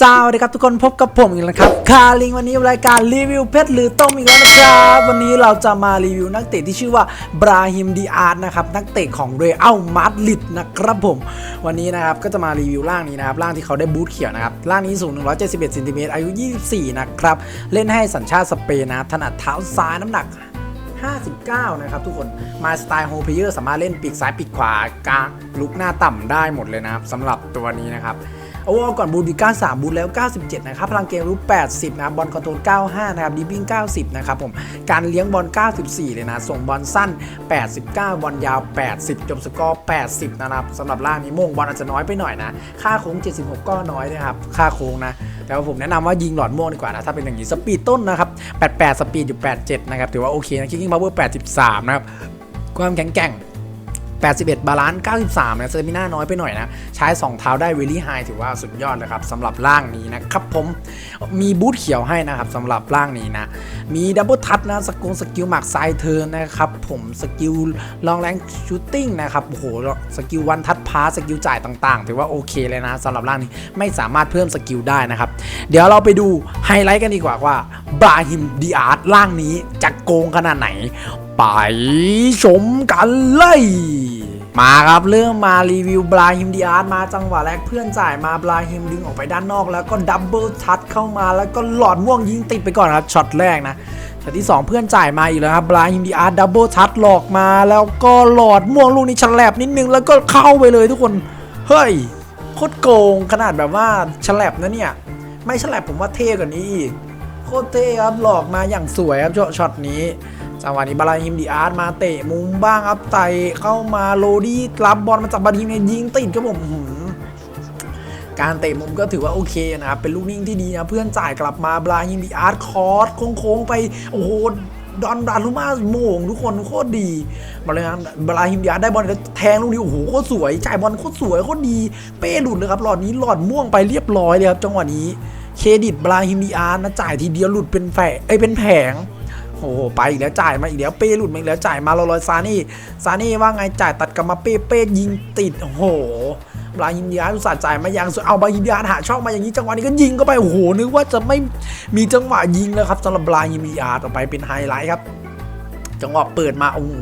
สวัสดีครับทุกคนพบกับผมอีกแล้วครับคาลิงวันนี้รายการรีวิวเพชรหรือต้มอีกแล้วนะครับ วันนี้เราจะมารีวิวนักเตะที่ชื่อว่าบราฮิมดีอาร์ตนะครับนักเตะของเรอัลมาดริดนะครับผม วันนี้นะครับก็จะมารีวิวร่างนี้นะครับร่างที่เขาได้บูทเขียวนะครับร่างนี้สูง 171เซนติเมตรอายุ 24 นะครับ เล่นให้สัญชาติสเปนนะครับถนัดเท้าซ้ายน้ำหนัก59 นะครับทุกคนมาสไตล์โฮเพเยอร์สามารถเล่นปีกซ้ายปีกขวากลางลุกหน้าต่ำได้หมดเลยนะครับสำหรับตัวนี้นะครับ โอ้ก่อนบูดิก้า3บูทแล้ว 97 นะครับ พลังเกมรู้80 นะครับบอลคอนโทรล 95 นะครับดิบิ้ง90 นะครับผม การเลี้ยงบอล 94 เลยนะ ส่งบอลสั้น 89 บอลยาว 80 จบสกอร์ 80 นะครับสำหรับล่างนี้โมงบอลอาจจะน้อยไปหน่อยนะ ค่าโค้ง 76 ก็น้อยนะครับ ค่าโค้งนะ แต่ว่าผมแนะนำว่ายิงหลอดม่วงดีกว่านะ ถ้าเป็นอย่างนี้ สปีดต้นนะครับ 88 สปีดอยู่ 87 นะครับ ถือว่าโอเคนะ คิกกิ้งพาวเวอร์ 83 นะครับ ความแข็งแกร่ง 81 บาลานซ์ 93 นะเซอร์มิน่าน้อยไปหน่อยนะ ใช้ 2 เท้าได้ really high ถือว่าสุดยอดเลยครับสำหรับร่างนี้นะครับผม มีบูทเขียวให้นะครับสำหรับร่างนี้นะ มีดับเบิลทัชนะ สกุลสกิลหมักไซเทิร์นนะครับผมสกิลลองแรงชูตติ้งนะครับโอ้โหสกิลวันทัชพาสกิลจ่ายต่างๆถือว่าโอเคเลยนะสำหรับร่างนี้ไม่สามารถเพิ่มสกิลได้นะครับ เดี๋ยวเราไปดูไฮไลท์กันดีกว่าว่าบาฮิมดีอาร์ตร่างนี้จะโกงขนาดไหน ไปชมกันเลย มาครับเริ่มมารีวิวบราฮิมดีอาร์ตมาจังหวะแรกเพื่อนจ่ายมาบราฮิมดึงออกไปด้านนอก แล้วก็ดับเบิลทัชเข้ามาแล้วก็หลอดม่วงยิงติดไปก่อนครับช็อตแรกนะช็อตที่ 2 เพื่อนจ่ายมาอีกแล้วครับบราฮิมดีอาร์ตดับเบิลทัชหลอกมา แล้วก็หลอดม่วงลูกนี้ฉลับนิดนึงแล้วก็เข้าไปเลยทุกคนเฮ้ยโคตรโกงขนาดแบบว่าฉลับนะเนี่ยไม่ฉลับผมว่าเท่กว่านี้อีกโคตรเท่ครับหลอกมาอย่างสวยครับช็อตนี้ จังหวะนี้บาราฮิมดีอาร์ตมาเตะมุมบ้างครับไต่เข้ามาโรดี้รับบอลมาจากบาราฮิมเนี่ยยิงติดครับผมอื้อหือการเตะมุมก็ถือว่าโอเคนะครับ เป็นลูกนิ่งที่ดีนะเพื่อนจ่ายกลับมาบราฮิมดีอาร์ตคอร์สโค้งๆไปโอ้โหดอนดารุมาโมงทุกคนโคตรดีบาราฮิมบาราฮิมดีอาร์ตได้บอลแล้วแทงลูกนี้โอ้โหโคตรสวยจ่ายบอลโคตรสวยโคตรดีเป้หลุดเลยครับหลอดนี้หลอดม่วงไปเรียบร้อยเลยครับจังหวะนี้เครดิตบราฮิมดีอาร์ตนะจ่ายทีเดียวหลุดเป็นแฝงไอยเป็นแผง โอ้โหไปอีกแล้วจ่ายมาอีกแล้วเป้หลุดมาอีกแล้วจ่ายมาลอยๆซานี่ซานี่ว่าไงจ่ายตัดกลับมาเป้เป้ยิงติดโอ้โหบราฮิมดิอาร์ตอุตส่าห์จ่ายมาอย่างสวยเอาบราฮิมดิอาร์หาช่องมาอย่างนี้จังหวะนี้ก็ยิงเข้าไปโอ้โหนึกว่าจะไม่มีจังหวะยิงแล้วครับสำหรับบราฮิมดิอาร์ต่อไปเป็นไฮไลท์ครับ จังหวะเปิดมาโอ้โห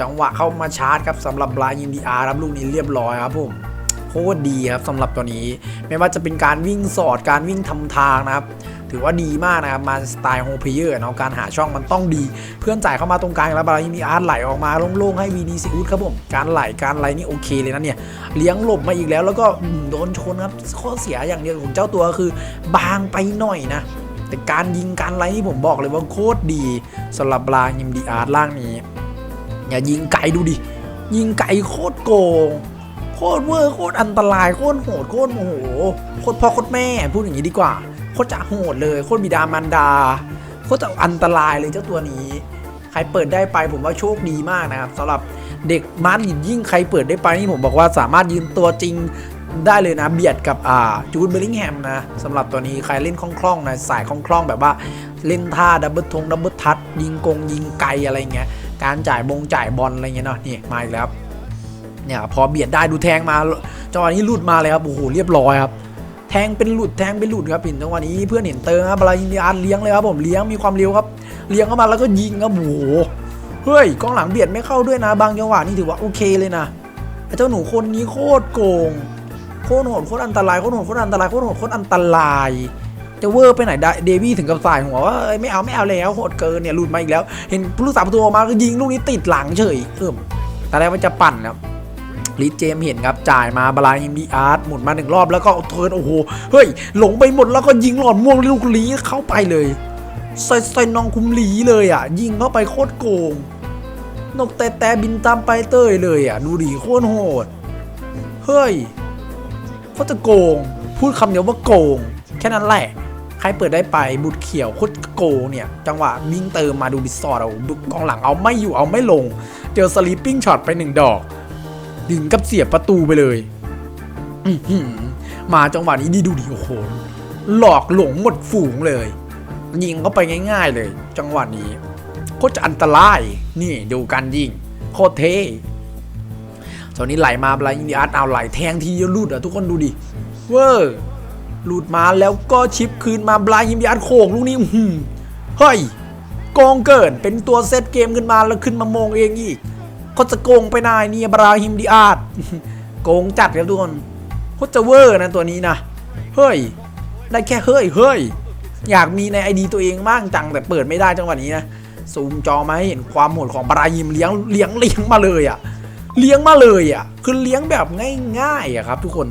จังหวะเข้ามาชาร์จครับสำหรับบราฮิมดิอาร์ครับลูกนี้เรียบร้อยครับผม โคตรดีครับสำหรับตัวนี้ ไม่ว่าจะเป็นการวิ่งสอดการวิ่งทำทางนะครับถือว่าดีมากนะครับ มาสไตล์โฮเพเยอร์เนาะการหาช่องมันต้องดี เพื่อนจ่ายเข้ามาตรงกลางแล้วบาราฮิมีอาร์ตไหลออกมาโล่งๆให้วีดีซีอุดครับผมการไหลการไหลนี่โอเคเลยนะเนี่ยเลี้ยงหลบมาอีกแล้วแล้วก็โดนชนครับข้อเสียอย่างเดียวของเจ้าตัวคือบางไปหน่อยนะ แต่การยิงการไหลนี่ผมบอกเลยว่าโคตรดีสำหรับบราฮิมดีอาร์ตล่างนี้ อย่ายิงไกลดูดิยิงไกลโคตรโกง คตรเวอร์โคตรอันตรายโคตรโหดโคตรโมโหโคตรพ่อโคตรแม่พูดอย่างนี้ดีกว่าโคตรจะโหดเลยโคตรบิดามารดาโคตรจะอันตรายเลยเจ้าตัวนี้ ใครเปิดได้ไปผมว่าโชคดีมากนะครับสำหรับเด็กมาดริดยิ่งใครเปิดได้ไปนี่ผมบอกว่าสามารถยืนตัวจริงได้เลยนะเบียดกับอ่าจูดเบลลิงแฮมนะสำหรับตัวนี้ใครเล่นคล่องๆนะสายคล่องๆ แบบว่าเล่นท่าดับเบิลทงดับเบิลทัชยิงกงยิงไกลอะไรเงี้ยการจ่ายบงจ่ายบอลอะไรเงี้ยเนาะนี่มาอีกแล้ว เนี่ยพอเบียดได้ดูแทงมาจังหวะนี้หลุดมาเลยครับโอ้โหเรียบร้อยครับแทงเป็นหลุดแทงเป็นหลุดครับปิ่นจังหวะนี้เพื่อนเห็นเติมครับบราฮิมดิอาร์เลี้ยงเลยครับผมเลี้ยงมีความเร็วครับเลี้ยงเข้ามาแล้วก็ยิงครับโอ้โหเฮ้ยกองหลังเบียดไม่เข้าด้วยนะบางจังหวะนี่ถือว่าโอเคเลยนะไอ้เจ้าหนูคนนี้โคตรโกงโคตรโหดโคตรอันตรายโคตรโหดโคตรอันตรายโคตรโหดโคตรอันตรายจะเวอร์ไปไหนได้เดวี่ถึงกับสายหัวว่าเอ้ยไม่เอาไม่เอาแล้วโหดเกินเนี่ยหลุดมาอีกแล้ว เห็นผู้รักษาประตูออกมาก็ยิงลูกนี้ติดหลังเฉยเอิ่มตอนแรกมันจะปั่นครับ ลิเจมเห็นครับจ่ายมาบาลาฮิมดีอาร์ตหมุนมาหนึ่งรอบแล้วก็เทิร์นโอ้โหเฮ้ยหลงไปหมดแล้วก็ยิงหลอดม่วงลูกหลีเข้าไปเลยใส่ใส่นองคุมหลีเลยอะ ยิงเข้าไปโคตรโกง นกแต่แต่บินตามไปเต้ยเลยอะ ดูดิโคตรโหด เฮ้ยโคตรจะโกง พูดคำเดียวว่าโกง แค่นั้นแหละ ใครเปิดได้ไปบุตรเขียวโคตรโกงเนี่ย จังหวะวิ่งเติมมาดูดิสอร์ดเอาดูกองหลังเอาไม่อยู่เอาไม่ลง เจอสลีปปิ้งช็อตไปหนึ่งดอก ดึงกับเสียบประตูไปเลยมาจังหวะนี้ดีดูดิโอ้โหหลอกหลงหมดฝูงเลย ยิงเข้าไปง่าย ๆ เลย จังหวะนี้โคตรจะอันตราย นี่ดูการยิงโคตรเท่ตอนนี้ไหลมาบลาอินดีอาร์ตเอาไหลแทงทีเดียวรูดอะทุกคนดูดิเวอร์หลุดมาแล้วก็ชิปคืนมาบราฮิมดิอาร์ตโขกลูกนี้เฮ้ยโกงเกินเป็นตัวเซตเกมขึ้นมาแล้วขึ้นมามองเองอีก เขาจะโกงไปนายเนียบราฮิมดิอาร์โกงจัดครับทุกคนโคตรจะเวอร์นะตัวนี้นะ เฮ้ย ได้แค่เฮ้ยเฮ้ยอยากมีในไอดีตัวเองบ้างจังแต่เปิดไม่ได้จังหวะนี้นะซูมจอมาให้เห็นความโหดของบราฮิมเลี้ยงเลี้ยงเลี้ยงมาเลยอะ่ะ เลี้ยงมาเลยอะ่ะ คือเลี้ยงแบบง่ายๆอะครับ ทุกคน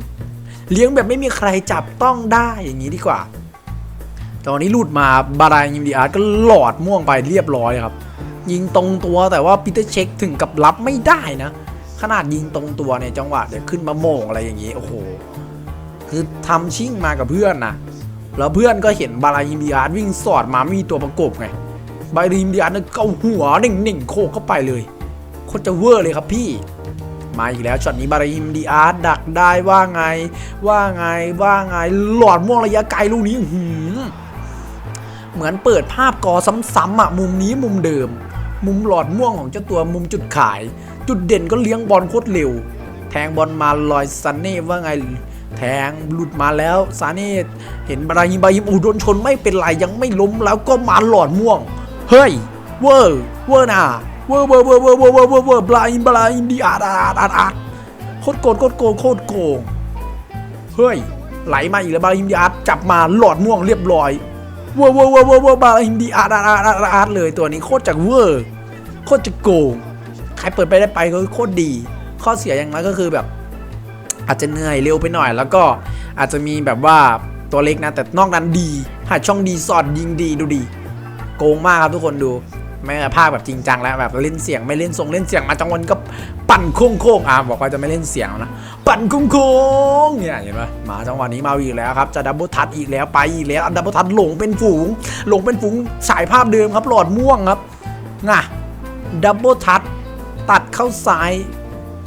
เลี้ยงแบบไม่มีใครจับต้องได้อย่างนี้ดีกว่า ตอนนี้หลุดมาบาราฮิมดีอาร์ก็หลอดม่วงไปเรียบร้อยครับ ยิงตรงตัวแต่ว่าปีเตอร์เช็คถึงกับรับไม่ได้นะ ขนาดยิงตรงตัวเนี่ยจังหวะเดี๋ยวขึ้นมาโมงอะไรอย่างนี้ โอ้โห คือทำชิ่งมากับเพื่อนนะแล้วเพื่อนก็เห็นบาราฮิมดีอาร์วิ่งสอดมาไม่มีตัวประกบไงบาราฮิมดีอาร์เนี่ยเกาหัวเน่งๆโคกเข้าไปเลยโคตรจะเวอร์เลยครับพี่มาอีกแล้วช็อตนี้บาราฮิมดีอาร์ดักได้ว่าไง ว่าไงว่าไงหลอดม่วงระยะไกลลูกนี้หือ เหมือนเปิดภาพกอซ้ำๆอะมุมนี้มุมเดิม มุมหลอดม่วงของเจ้าตัวมุมจุดขาย จุดเด่นก็เลี้ยงบอลโคตรเร็ว แทงบอลมาลอยซันเน่ว่าไงแทงหลุดมาแล้วซาเน่เห็นบาราฮิมบาราฮิมอูโดนชนไม่เป็นไรยังไม่ล้มแล้วก็มาหลอดม่วง เฮ้ยเวอร์เวอร์น่ะเวอร์เวอร์เวอร์เวอร์เวอร์เวอร์เวอร์เวอร์บราฮิมบราฮิมดีอาร์อาร์อาร์อาร์โคตรโกงโคตรโกงโคตรโกงเฮ้ยไหลมาอีกแล้วบาราฮิมดีอาร์จับมาหลอดม่วงเรียบร้อย เวอร์เวอร์เวอร์เวอร์เวอร์บาอินดีอาร์อาร์อาร์อาร์อาร์เลยตัวนี้โคตรจากเวอร์โคตรจะโกงใครเปิดไปได้ไปก็โคตรดี ข้อเสียอย่างนั้นก็คือแบบ อาจจะเหนื่อยเร็วไปหน่อย แล้วก็อาจจะมีแบบว่าตัวเล็กนะ แต่นอกนั้นดี หาช่องดีสอดยิงดีดูดี โกงมากครับทุกคนดู ไม่ภาคแบบจริงจังแล้วแบบเล่นเสียงไม่เล่นทรงเล่นเสียงมาจังวันก็ปั่นโค้งโค้งๆอะบอกว่าจะไม่เล่นเสียงแล้วนะ ปั่นโค้งโค้งๆเนี่ยเห็นไหมมาจังหวะนี้มาอีกแล้วครับจะดับเบิลทัชอีกแล้วไปอีกแล้วดับเบิลทัชหลงเป็นฝูง หลงเป็นฝูงฉายภาพเดิมครับหลอดม่วงครับง่ะดับเบิลทัชตัดเข้าซ้าย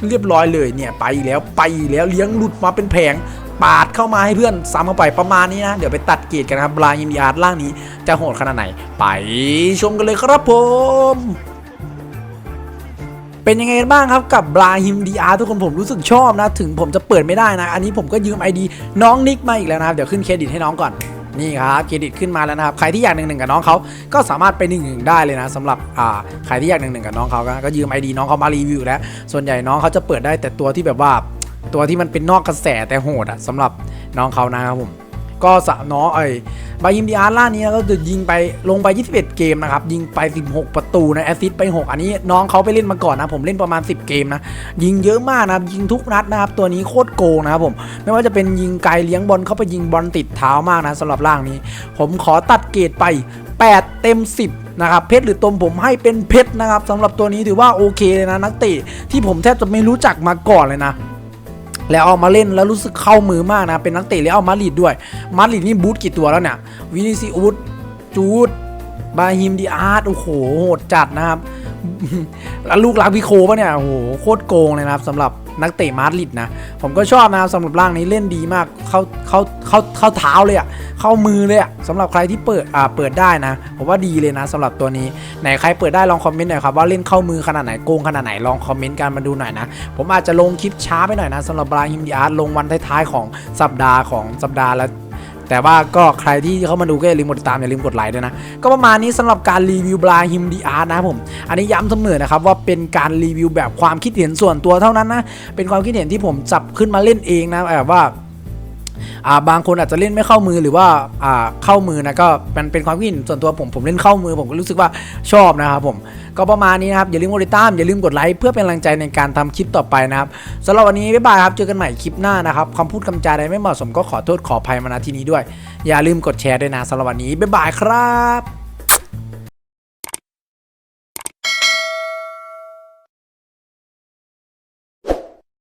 เรียบร้อยเลยเนี่ยไปอีกแล้วไปอีกแล้วเลี้ยงหลุดมาเป็นแผง ปาดเข้ามาให้เพื่อนซ้ำเข้าไปประมาณนี้นะ เดี๋ยวไปตัดเกรดกันนะครับบราฮิมยาร์ดล่างนี้จะโหดขนาดไหน ไปชมกันเลยครับผมเป็นยังไงบ้างครับกับบราฮิมดีอาร์ทุกคนผมรู้สึกชอบนะ ถึงผมจะเปิดไม่ได้นะ อันนี้ผมก็ยืม ID น้องนิกมาอีกแล้วนะครับ เดี๋ยวขึ้นเครดิตให้น้องก่อน นี่ครับเครดิตขึ้นมาแล้วนะครับ ใครที่อยากหนึ่งหนึ่งกับน้องเขาก็สามารถไปหนึ่งหนึ่งได้เลยนะสำหรับอ่าใครที่อยากหนึ่งหนึ่งกับน้องเขาก็ก็ยืม ID น้องเขามารีวิวแล้วส่วนใหญ่น้องเขาจะเปิดได้แต่ตัวที่แบบว่า ตัวที่มันเป็นนอกกระแสแต่โหดอะสำหรับน้องเขานะครับผม ก็สะน้องไอ้บายิมดีอาร์ล่านี้ก็จะยิงไปลงไป 21 เกมนะครับ ยิงไป 16 ประตูนะแอสซิสต์ไป 6 อันนี้น้องเขาไปเล่นมาก่อนนะ ผมเล่นประมาณ 10 เกมนะ ยิงเยอะมากนะครับ ยิงทุกนัดนะครับ ตัวนี้โคตรโกงนะครับผม ไม่ว่าจะเป็นยิงไกลเลี้ยงบอลเข้าไปยิงบอลติดเท้ามากนะสำหรับล่างนี้ ผมขอตัดเกรดไป 8 เต็ม 10นะครับเพชรหรือตมผมให้เป็นเพชรนะครับสำหรับตัวนี้ถือว่าโอเคเลยนะนักเตะที่ผมแทบจะไม่รู้จักมาก่อนเลยนะ แล้วเอามาเล่นแล้วรู้สึกเข้ามือมากนะ เป็นนักเตะแล้วเอามาริดด้วย มาริดนี่บูทกี่ตัวแล้วเนี่ยวินิซิอุสจูดบาฮิมดีอาร์ตโอ้โหโหดจัดนะครับแล้วลูกรักวิโคปะเนี่ยโอ้โหโคตรโกงเลยนะครับสำหรับ นักเตะมาดริดนะ ผมก็ชอบนะครับสำหรับร่างนี้เล่นดีมาก เข้าเข้าเข้าเข้าเท้าเลยอะเข้ามือเลยอะสำหรับใครที่เปิดอ่าเปิดได้นะ ผมว่าดีเลยนะสำหรับตัวนี้ไหนใครเปิดได้ลองคอมเมนต์หน่อยครับว่าเล่นเข้ามือขนาดไหนโกงขนาดไหนลองคอมเมนต์กันมาดูหน่อยนะ ผมอาจจะลงคลิปช้าไปหน่อยนะสำหรับบราฮิมดิอาร์ตลงวันท้ายๆของสัปดาห์ของสัปดาห์แล้ว แต่ว่าก็ใครที่เข้ามาดูก็อย่าลืมกดติดตามอย่าลืมกดไลค์ด้วยนะ ก็ประมาณนี้สำหรับการรีวิวบราฮิมดีอาร์นะผม อันนี้ย้ำเสมอนะครับว่าเป็นการรีวิวแบบความคิดเห็นส่วนตัวเท่านั้นนะ เป็นความคิดเห็นที่ผมจับขึ้นมาเล่นเองนะแบบว่า บางคนอาจจะเล่นไม่เข้ามือหรือว่าอ่าเข้ามือนะก็มันเป็นความคิดเห็นส่วนตัวผมผมเล่นเข้ามือผมก็รู้สึกว่าชอบนะครับผมก็ประมาณนี้นะครับอย่าลืมกดติดตามอย่าลืมกดไลค์เพื่อเป็นกำลังใจในการทำคลิปต่อไปนะครับสำหรับวันนี้บ๊ายบายครับเจอกันใหม่คลิปหน้านะครับคำพูดคำจาใดไม่เหมาะสมก็ขอโทษขออภัยมาณที่นี้ด้วย อย่าลืมกดแชร์ด้วยนะสำหรับวันนี้บ๊ายบายครับ